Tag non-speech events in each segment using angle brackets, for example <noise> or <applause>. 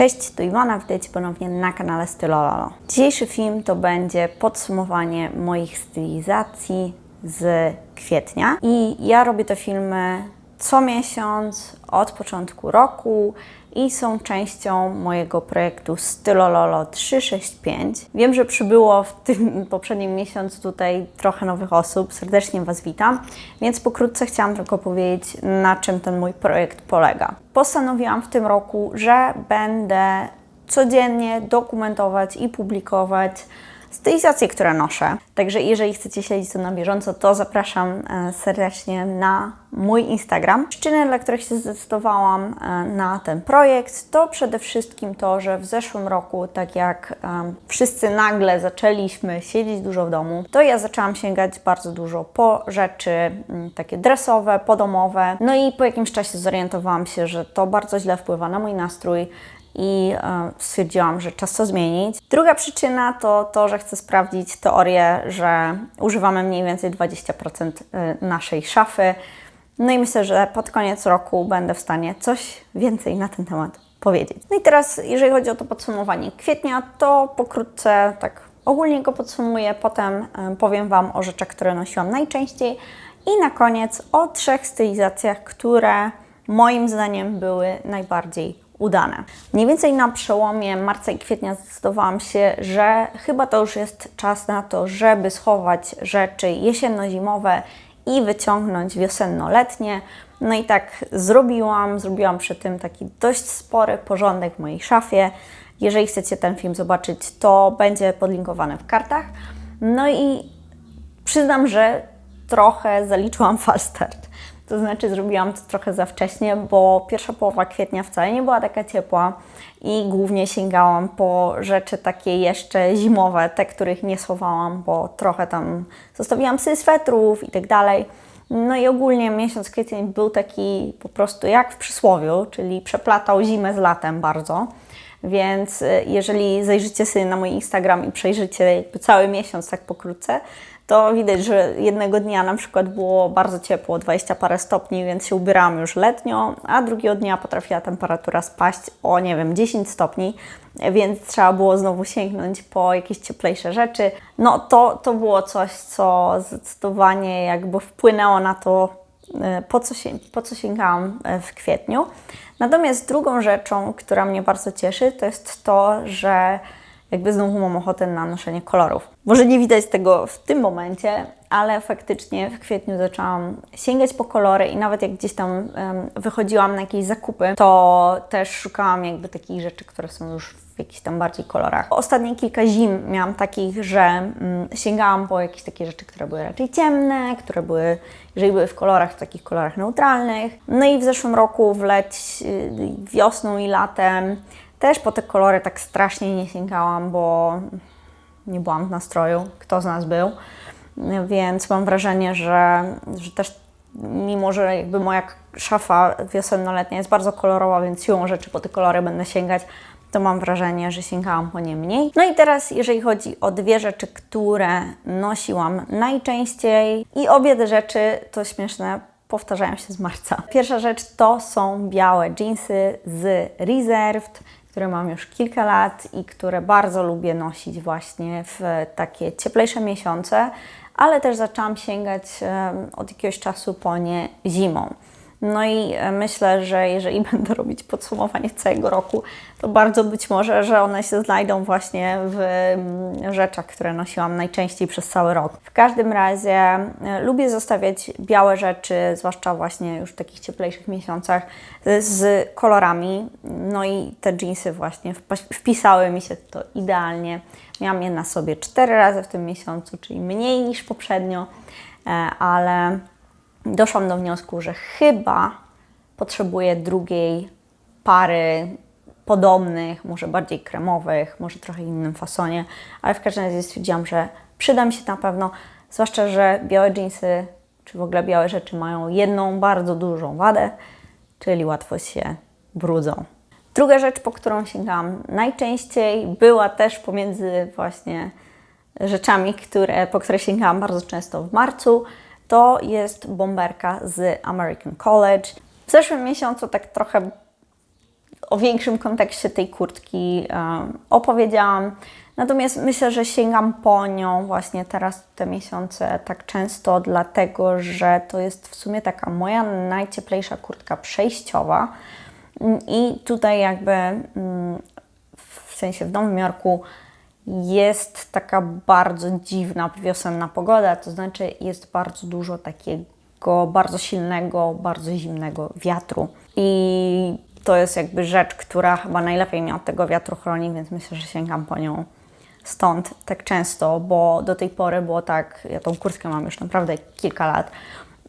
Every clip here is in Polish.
Cześć, tu Iwona, witajcie ponownie na kanale Stylololo. Dzisiejszy film to będzie podsumowanie moich stylizacji z kwietnia i ja robię te filmy co miesiąc od początku roku i są częścią mojego projektu Stylololo 365. Wiem, że przybyło w tym <laughs> poprzednim miesiącu tutaj trochę nowych osób, serdecznie Was witam, więc pokrótce chciałam tylko powiedzieć, na czym ten mój projekt polega. Postanowiłam w tym roku, że będę codziennie dokumentować i publikować stylizacje, które noszę. Także jeżeli chcecie śledzić to na bieżąco, to zapraszam e, serdecznie na mój Instagram. Przyczyny, dla których się zdecydowałam e, na ten projekt, to przede wszystkim to, że w zeszłym roku, tak jak um, wszyscy nagle zaczęliśmy siedzieć dużo w domu, to ja zaczęłam sięgać bardzo dużo po rzeczy m, takie dresowe, podomowe. No i po jakimś czasie zorientowałam się, że to bardzo źle wpływa na mój nastrój i e, stwierdziłam, że czas to zmienić. Druga przyczyna to to, że chcę sprawdzić teorię, że używamy mniej więcej 20% e, naszej szafy. No i myślę, że pod koniec roku będę w stanie coś więcej na ten temat powiedzieć. No i teraz, jeżeli chodzi o to podsumowanie kwietnia, to pokrótce tak ogólnie go podsumuję, potem e, powiem Wam o rzeczach, które nosiłam najczęściej i na koniec o trzech stylizacjach, które moim zdaniem były najbardziej udane. Mniej więcej na przełomie marca i kwietnia zdecydowałam się, że chyba to już jest czas na to, żeby schować rzeczy jesienno-zimowe i wyciągnąć wiosenno-letnie. No i tak zrobiłam. Zrobiłam przy tym taki dość spory porządek w mojej szafie. Jeżeli chcecie ten film zobaczyć, to będzie podlinkowany w kartach. No i przyznam, że trochę zaliczyłam <laughs> fast start. To znaczy zrobiłam to trochę za wcześnie, bo pierwsza połowa kwietnia wcale nie była taka ciepła i głównie sięgałam po rzeczy takie jeszcze zimowe, te, których nie schowałam, bo trochę tam zostawiłam sobie swetrów i tak dalej. No i ogólnie miesiąc kwiecień był taki po prostu jak w przysłowiu, czyli przeplatał zimę z latem bardzo. Więc y, jeżeli zajrzycie sobie na mój Instagram i przejrzycie cały miesiąc tak pokrótce, to widać, że jednego dnia na przykład było bardzo ciepło, 20 parę stopni, więc się ubierałam już letnio, a drugiego dnia potrafiła temperatura spaść o, nie wiem, 10 stopni, więc trzeba było znowu sięgnąć po jakieś cieplejsze rzeczy. No to, to było coś, co zdecydowanie jakby wpłynęło na to, e, po co, się, po co sięgałam e, w kwietniu. Natomiast drugą rzeczą, która mnie bardzo cieszy, to jest to, że jakby znowu mam ochotę na noszenie kolorów. Może nie widać tego w tym momencie, ale faktycznie w kwietniu zaczęłam sięgać po kolory i nawet jak gdzieś tam um, wychodziłam na jakieś zakupy, to też szukałam jakby takich rzeczy, które są już w jakichś tam bardziej kolorach. Ostatnie kilka zim miałam takich, że mm, sięgałam po jakieś takie rzeczy, które były raczej ciemne, które były, jeżeli były w kolorach, w takich kolorach neutralnych. No i w zeszłym roku, w leć, y, wiosną i latem też po te kolory tak strasznie nie sięgałam, bo nie byłam w nastroju, kto z nas był. Więc mam wrażenie, że, że też mimo, że jakby moja szafa wiosenno-letnia jest bardzo kolorowa, więc siłą rzeczy po te kolory będę sięgać, to mam wrażenie, że sięgałam po nie mniej. No i teraz, jeżeli chodzi o dwie rzeczy, które nosiłam najczęściej i obie te rzeczy, to śmieszne, powtarzają się z marca. Pierwsza rzecz to są białe jeansy z Reserved które mam już kilka lat i które bardzo lubię nosić właśnie w takie cieplejsze miesiące, ale też zaczęłam sięgać od jakiegoś czasu po nie zimą. No i e, myślę, że jeżeli <laughs> będę robić podsumowanie całego roku, to bardzo być może, że one się znajdą właśnie w mm, rzeczach, które nosiłam najczęściej przez cały rok. W każdym razie e, lubię zostawiać białe rzeczy, zwłaszcza właśnie już w takich cieplejszych miesiącach, z kolorami. No i te jeansy właśnie wpisały mi się to idealnie. Miałam je na sobie cztery razy w tym miesiącu, czyli mniej niż poprzednio, e, ale doszłam do wniosku, że chyba potrzebuję drugiej pary podobnych, może bardziej kremowych, może trochę innym fasonie, ale w każdym razie stwierdziłam, że przyda mi się na pewno, zwłaszcza, że białe jeansy, czy w ogóle białe rzeczy mają jedną bardzo dużą wadę, czyli łatwo się brudzą. Druga rzecz, po którą sięgałam najczęściej, była też pomiędzy właśnie rzeczami, które, po które sięgałam bardzo często w marcu, to jest bomberka z American College. W zeszłym miesiącu tak trochę o większym kontekście tej kurtki e, opowiedziałam. Natomiast myślę, że sięgam po nią właśnie teraz te miesiące tak często, dlatego że to jest w sumie taka moja najcieplejsza kurtka przejściowa. I tutaj jakby mm, w sensie w Nowym Jorku jest taka bardzo dziwna wiosenna pogoda, to znaczy jest bardzo dużo takiego bardzo silnego, bardzo zimnego wiatru. I to jest jakby rzecz, która chyba najlepiej mnie od tego wiatru chroni, więc myślę, że sięgam po nią stąd tak często, bo do tej pory było tak, ja tą kurtkę mam już naprawdę kilka lat,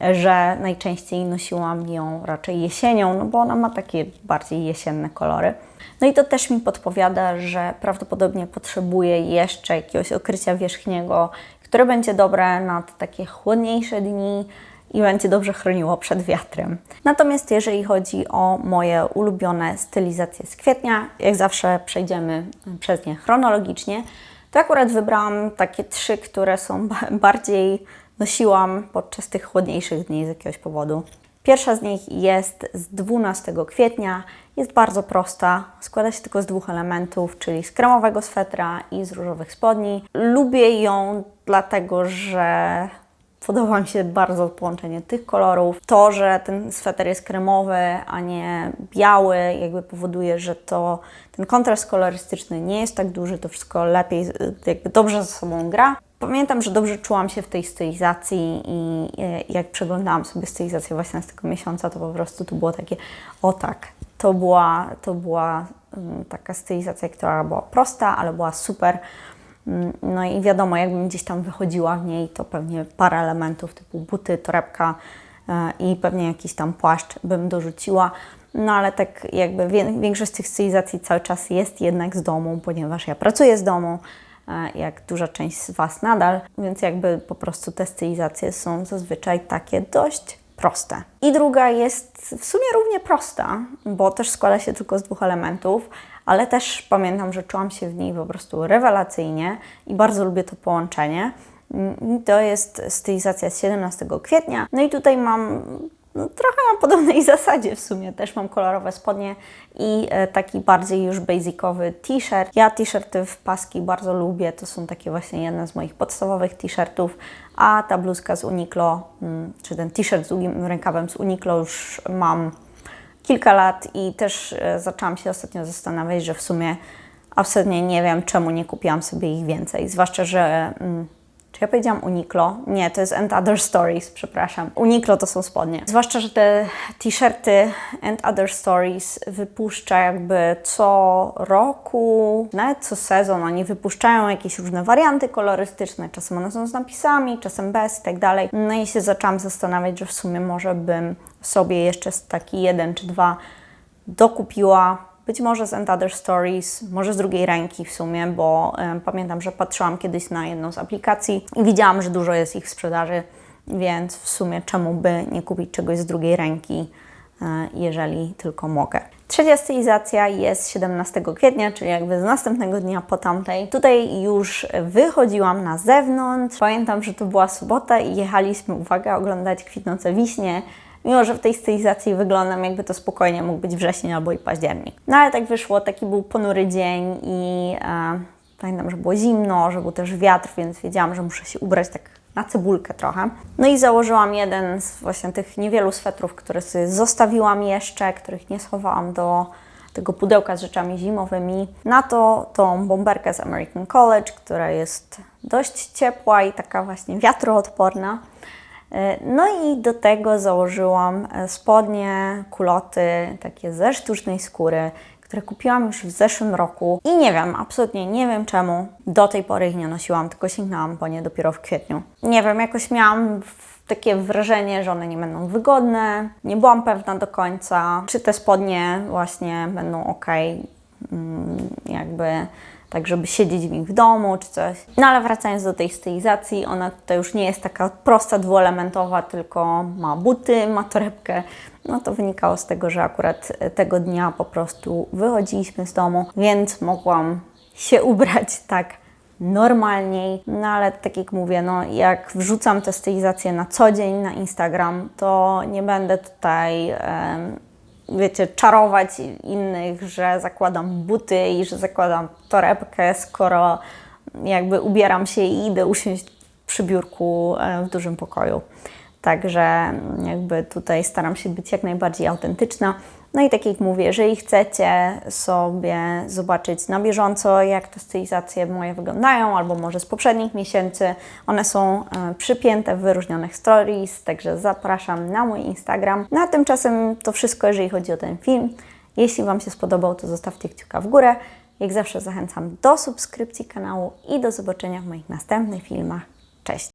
że najczęściej nosiłam ją raczej jesienią, no bo ona ma takie bardziej jesienne kolory. No i to też mi podpowiada, że prawdopodobnie potrzebuję jeszcze jakiegoś okrycia wierzchniego, które będzie dobre na takie chłodniejsze dni i będzie dobrze chroniło przed wiatrem. Natomiast jeżeli chodzi o moje ulubione stylizacje z kwietnia, jak zawsze przejdziemy przez nie chronologicznie, to akurat wybrałam takie trzy, które są bardziej nosiłam podczas tych chłodniejszych dni z jakiegoś powodu. Pierwsza z nich jest z 12 kwietnia. Jest bardzo prosta, składa się tylko z dwóch elementów, czyli z kremowego swetra i z różowych spodni. Lubię ją dlatego, że podoba mi się bardzo połączenie tych kolorów. To, że ten sweter jest kremowy, a nie biały, jakby powoduje, że to ten kontrast kolorystyczny nie jest tak duży, to wszystko lepiej, jakby dobrze ze sobą gra. Pamiętam, że dobrze czułam się w tej stylizacji i jak przeglądałam sobie stylizację właśnie z tego miesiąca, to po prostu to było takie, o tak, to była, to była mm, taka stylizacja, która była prosta, ale była super. Mm, no i wiadomo, jakbym gdzieś tam wychodziła w niej, to pewnie parę elementów typu buty, torebka e, i pewnie jakiś tam płaszcz bym dorzuciła. No ale tak jakby większość tych stylizacji cały czas jest jednak z domu, ponieważ ja pracuję z domu, E, jak duża część z Was nadal, więc jakby po prostu te stylizacje są zazwyczaj takie dość proste. I druga jest w sumie równie prosta, bo też składa się tylko z dwóch elementów, ale też pamiętam, że czułam się w niej po prostu rewelacyjnie i bardzo lubię to połączenie. To jest stylizacja z 17 kwietnia. No i tutaj mam no, trochę na podobnej <laughs> zasadzie w sumie. Też mam kolorowe spodnie i e, taki bardziej już basicowy t-shirt. Ja t-shirty w paski bardzo lubię. To są takie właśnie jedne z moich podstawowych t-shirtów. A ta bluzka z Uniqlo, mm, czy ten t-shirt z długim rękawem z Uniqlo już mam kilka lat i też e, zaczęłam się ostatnio zastanawiać, że w sumie absolutnie nie wiem, czemu nie kupiłam sobie ich więcej. Zwłaszcza, że mm, czy ja powiedziałam Uniqlo? Nie, to jest And Other Stories, przepraszam. Uniqlo to są spodnie. Zwłaszcza, że te t-shirty And Other Stories wypuszcza jakby co roku, nawet co sezon. Oni wypuszczają jakieś różne warianty kolorystyczne. Czasem one są z napisami, czasem bez i tak dalej. No i się zaczęłam zastanawiać, że w sumie może bym sobie jeszcze taki jeden czy dwa dokupiła być może z And Other Stories, może z drugiej ręki w sumie, bo y, pamiętam, że patrzyłam kiedyś na jedną z aplikacji i widziałam, że dużo jest ich w sprzedaży, więc w sumie czemu by nie kupić czegoś z drugiej ręki, y, jeżeli tylko mogę. Trzecia stylizacja jest 17 kwietnia, czyli jakby z następnego dnia po tamtej. Tutaj już wychodziłam na zewnątrz. Pamiętam, że to była sobota i jechaliśmy, uwaga, oglądać kwitnące wiśnie mimo że w tej stylizacji wyglądam jakby to spokojnie mógł być wrzesień albo i październik. No ale tak wyszło, taki był ponury dzień i e, pamiętam, że było zimno, że był też wiatr, więc wiedziałam, że muszę się ubrać tak na cebulkę trochę. No i założyłam jeden z właśnie tych niewielu swetrów, które sobie zostawiłam jeszcze, których nie schowałam do tego pudełka z rzeczami zimowymi. Na to tą bomberkę z American College, która jest dość ciepła i taka właśnie wiatroodporna. E, no i do tego założyłam e, spodnie, kuloty, takie ze sztucznej skóry, które kupiłam już w zeszłym roku i nie wiem, absolutnie nie wiem czemu do tej pory ich nie nosiłam, tylko sięgnęłam po nie dopiero w kwietniu. Nie wiem, jakoś miałam takie wrażenie, że one nie będą wygodne. Nie byłam pewna do końca, czy te spodnie właśnie będą ok. Mm, jakby tak żeby siedzieć w nich w domu czy coś. No ale wracając do tej stylizacji, ona to już nie jest taka prosta, dwuelementowa, tylko ma buty, ma torebkę. No to wynikało z tego, że akurat tego dnia po prostu wychodziliśmy z domu, więc mogłam się <laughs> ubrać tak normalniej. No ale tak jak mówię, no jak wrzucam te stylizacje na co dzień na Instagram, to nie będę tutaj wiecie, czarować innych, że zakładam buty i że zakładam torebkę, skoro jakby ubieram się i idę usiąść przy biurku e, w dużym pokoju. Także jakby tutaj staram się być jak najbardziej autentyczna. No i tak jak mówię, jeżeli chcecie sobie zobaczyć na bieżąco, jak te stylizacje moje wyglądają, albo może z poprzednich miesięcy, one są e, przypięte w wyróżnionych stories, także zapraszam na mój Instagram. No a tymczasem to wszystko, jeżeli chodzi o ten film. Jeśli Wam się spodobał, to zostawcie kciuka w górę. Jak zawsze zachęcam do subskrypcji kanału i do zobaczenia w moich następnych filmach. Cześć!